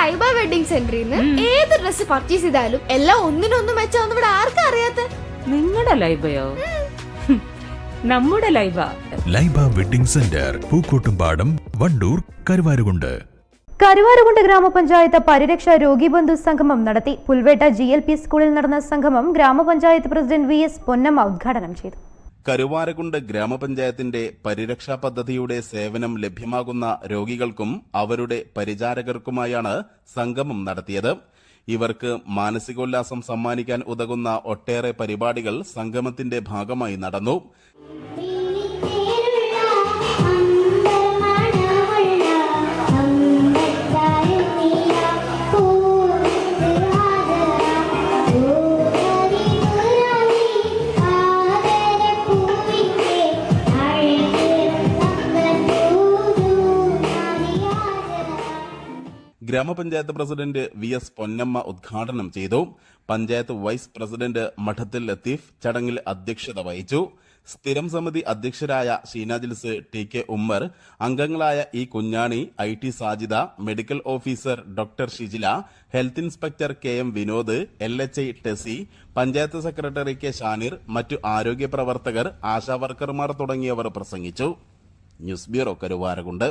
Laiba wedding സെന്ററിൽ നിന്ന് ഏത് ഡ്രസ് പർച്ചേസ് ചെയ്താലും എല്ലാം ഒന്നിനൊന്നും മെച്ചാന്ന് ഇവിടെ ആർക്കും അറിയാത്ത? നിങ്ങളുടെ ലൈബയോ? നമ്മുടെ Laiba. Laiba wedding centre Pookkottumpadam Wandoor Karuvarakundu. Karuvarakundu ഗ്രാമപഞ്ചായത്ത് പരിരക്ഷ രോഗിബന്ധു സംഗമം നടത്തി. പുൽവേട്ട ജി എൽ പി സ്കൂളിൽ നടന്ന സംഗമം ഗ്രാമപഞ്ചായത്ത് പ്രസിഡന്റ് വി എസ് പൊന്നമ്മ ഉദ്ഘാടനം ചെയ്തു. കരുവാരക്കുണ്ട് ഗ്രാമപഞ്ചായത്തിന്റെ പരിരക്ഷാ പദ്ധതിയുടെ സേവനം ലഭ്യമാകുന്ന രോഗികൾക്കും അവരുടെ പരിചാരകർക്കുമായാണ് സംഗമം നടത്തിയത്. ഇവർക്ക് മാനസികോല്ലാസം സമ്മാനിക്കാൻ ഉതകുന്ന ഒട്ടേറെ പരിപാടികൾ സംഗമത്തിന്റെ ഭാഗമായി നടന്നു. ഗ്രാമപഞ്ചായത്ത് പ്രസിഡന്റ് വി എസ് പൊന്നമ്മ ഉദ്ഘാടനം ചെയ്തു. പഞ്ചായത്ത് വൈസ് പ്രസിഡന്റ് മഠത്തിൽ ലത്തീഫ് ചടങ്ങിൽ അധ്യക്ഷത വഹിച്ചു. സ്ഥിരം സമിതി അധ്യക്ഷരായ ഷീന ജിൽസ് ടി കെ ഉമ്മർ അംഗങ്ങളായ E Kunjani I T Sajida medical officer doctor Shijila health inspector K M Vinod L H I Tessy panchayat secretary K Shanir മറ്റു ആരോഗ്യ പ്രവർത്തകർ ആശാ വർക്കർമാർ തുടങ്ങിയവർ പ്രസംഗിച്ചു. News bureau Karuvarakundu.